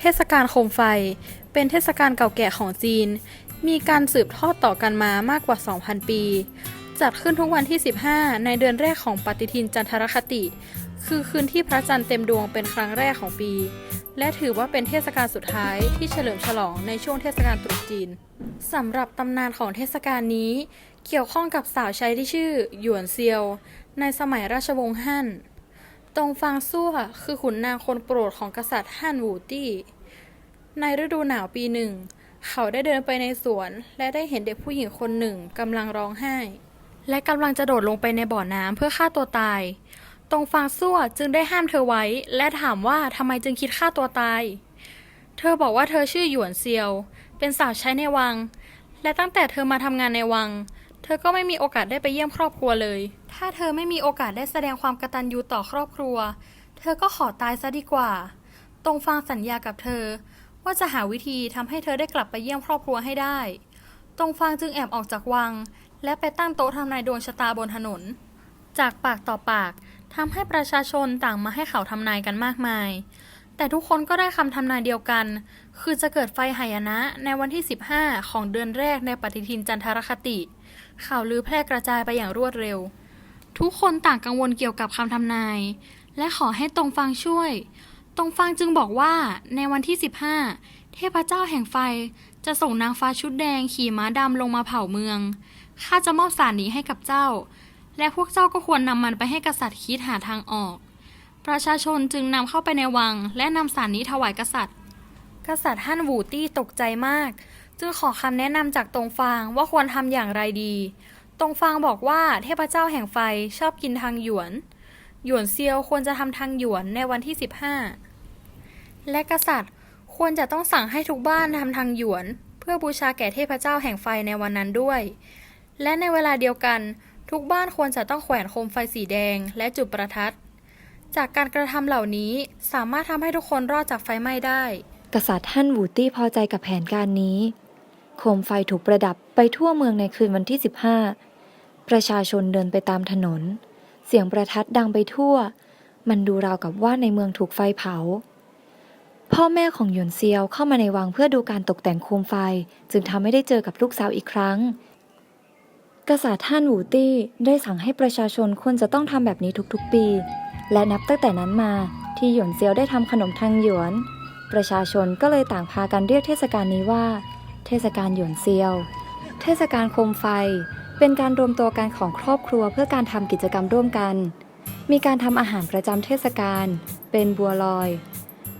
เทศกาลโคมไฟ เป็นเทศกาลเก่าแก่ของจีน มีการสืบทอดต่อกันมามากกว่า 2,000 ปี จัดขึ้นทุกวันที่ 15 ในเดือนแรกของปฏิทินจันทรคติ คือคืนที่พระจันทร์เต็มดวงเป็นครั้งแรกของปี และถือว่าเป็นเทศกาลสุดท้ายที่เฉลิมฉลองในช่วงเทศกาลตรุษจีนสำหรับตำนานของเทศกาลนี้ เกี่ยวข้องกับสาวใช้ที่ชื่อหยวนเซียว ในสมัยราชวงศ์ฮั่น ตรงฟางซั่วคือขุนนางคนโปรดของกษัตริย์ฮั่นหูตี้ ในฤดูหนาวปีหนึ่ง เขาได้เดินไปในสวน และได้เห็นเด็กผู้หญิงคนหนึ่งกำลังร้องไห้ และกำลังจะโดดลงไปในบ่อน้ำเพื่อฆ่าตัวตายตรงฟางซั่วจึงได้ห้ามเธอไว้ และถามว่าทำไมจึงคิดฆ่าตัวตาย เธอบอกว่าเธอชื่อหยวนเซียว เป็นสาวใช้ในวัง และตั้งแต่เธอมาทำงานในวัง ธอก็ไม่มีโอกาสได้ไปเยี่ยมครอบครัวเลย ถ้าเธอไม่มีโอกาสได้แสดงความกตัญญูต่อครอบครัว เธอก็ขอตายซะดีกว่า ตรงฟางสัญญากับเธอ ว่าจะหาวิธีทำให้เธอได้กลับไปเยี่ยมครอบครัวให้ได้ ตรงฟางจึงแอบออกจากวัง และไปตั้งโต๊ะทำนายดวงชะตาบนถนน จากปากต่อปากทำให้ประชาชนต่างมาให้เขาทำนายกันมากมาย แต่ทุกคนก็ได้คำทำนายเดียวกัน คือจะเกิดไฟหายนะในวันที่ 15 ของเดือนแรกในปฏิทินจันทรคติ ข่าวลือแพร่กระจายไปอย่างรวดเร็ว ทุกคนต่างกังวลเกี่ยวกับคำทำนาย และขอให้ตรงฟังช่วย ตรงฟังจึงบอกว่าในวันที่ 15 เทพเจ้าแห่งไฟจะส่งนางฟ้าชุดแดงขี่ม้าดำลงมาเผาเมือง ข้าจะมอบสารนี้ให้กับเจ้า และพวกเจ้าก็ควรนำมันไปให้กษัตริย์คิดหาทางออก ประชาชนจึงนำเข้าไปในวัง และนำสารนี้ถวายกษัตริย์ กษัตริย์ฮั่นหูตี้ตกใจมาก จึงขอคำแนะนำจากตรงฟางว่าควรทำอย่างไรดี ตรงฟางบอกว่าเทพเจ้าแห่งไฟชอบกินทางหยวน หยวนเซียวควรจะทำทางหยวนในวันที่ 15 และกษัตริย์ควรจะต้องสั่งให้ทุกบ้านทำทางหยวน เพื่อบูชาแก่เทพเจ้าแห่งไฟในวันนั้นด้วย และในเวลาเดียวกันทุกบ้านควรจะต้องแขวนโคมไฟสีแดงและจุดประทัด จากการกระทำเหล่านี้สามารถทำให้ทุกคนรอดจากไฟไหม้ได้ กษัตริย์ฮั่นวูตี้พอใจกับแผนการนี้ โคมไฟถูกประดับไปทั่วเมืองในคืนวันที่ 15 ประชาชนเดินไปตามถนน เสียงประทัดดังไปทั่ว มันดูราวกับว่าในเมืองถูกไฟเผา พ่อแม่ของหยวนเซียวเข้ามาในวังเพื่อดูการตกแต่งโคมไฟจึงทำให้ได้เจอกับลูกสาวอีกครั้ง กษัตริย์ฮั่นวูตี้ได้สั่งให้ประชาชนควรจะต้องทำแบบนี้ทุกๆปี และนับตั้งแต่นั้นมาที่หยวนเซียวได้ทำขนมทางหยวน ประชาชนก็เลยต่างพากันเรียกเทศกาลนี้ว่า เทศกาลหยวนเซียว เทศกาลโคมไฟ เป็นการรวมตัวกันของครอบครัวเพื่อการทำกิจกรรมร่วมกัน มีการทำอาหารประจำเทศกาล เป็นบัวลอย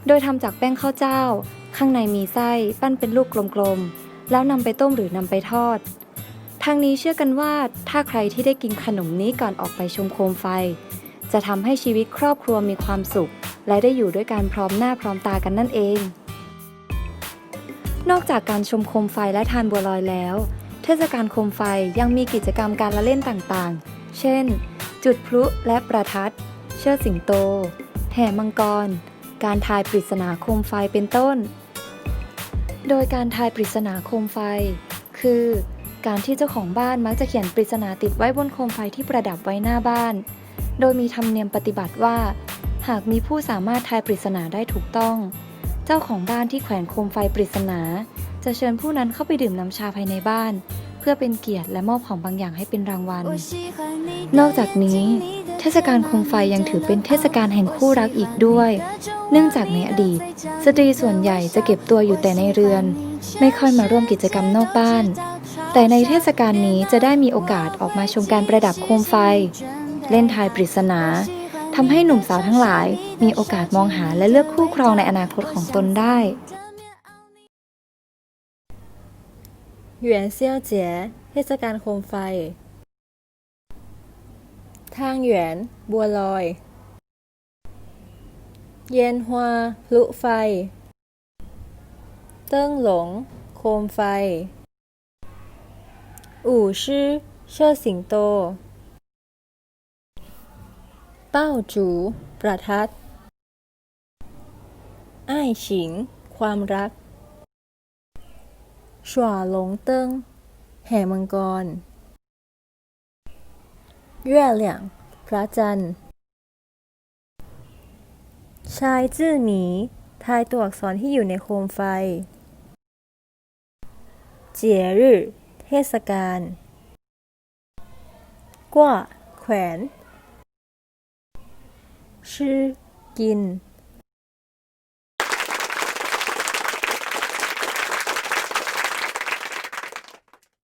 โดยทำจากแป้งข้าวเจ้า ข้างในมีไส้ปั้นเป็นลูกกลมๆ แล้วนำไปต้มหรือนำไปทอด ทางนี้เชื่อกันว่าถ้าใครที่ได้กินขนมนี้ก่อนออกไปชมโคมไฟ จะทำให้ชีวิตครอบครัวมีความสุข และได้อยู่ด้วยกันพร้อมหน้าพร้อมตากันนั่นเอง นอกจากการชมโคมไฟและทานบัวลอยแล้ว เทศกาลโคมไฟยังมีกิจกรรมการละเล่นต่างๆ เช่น จุดพลุและประทัด เชิดสิงโต แห่มังกร การทายปริศนาโคมไฟเป็นต้น โดยการทายปริศนาโคมไฟ คือ การที่เจ้าของบ้านมักจะเขียนปริศนาติดไว้บนโคมไฟที่ประดับไว้หน้าบ้าน โดยมีธรรมเนียมปฏิบัติว่า หากมีผู้สามารถทายปริศนาได้ถูกต้อง จ้าของบ้านที่แขวนโคมไฟปริศนา จะเชิญผู้นั้นเข้าไปดื่มน้ำชาภายในบ้าน เพื่อเป็นเกียรติและมอบของบางอย่างให้เป็นรางวัล นอกจากนี้ เทศกาลโคมไฟยังถือเป็นเทศกาลแห่งคู่รักอีกด้วย เนื่องจากในอดีต สตรีส่วนใหญ่จะเก็บตัวอยู่แต่ในเรือน ไม่ค่อยมาร่วมกิจกรรมนอกบ้าน แต่ในเทศกาลนี้จะได้มีโอกาสออกมาชมการประดับโคมไฟ เล่นทายปริศนาทำให้หนุ่มสาวทั้งหลาย มีโอกาสมองหาและเลือกคู่ครองในอนาคตของตนได้หยวนเซี่ยวเจ๋ยเทศกาลโคมไฟ ทางหยวน บัวลอย เย็นฮวาพลุไฟ เติ้งหลง โคมไฟ อู่ชื่อเชิดสิงโต เป้าจู ประทัด อ้ายฉิง ความรักฉว่าหลงเติ้ง แห่มังกรเย่เหลี่ยงพระจันทร์ ชายจื้อหมี ทายตัวอักษรที่อยู่ในโคมไฟ เจียรเทศกาลกว่า แขวน ชื่อ กิน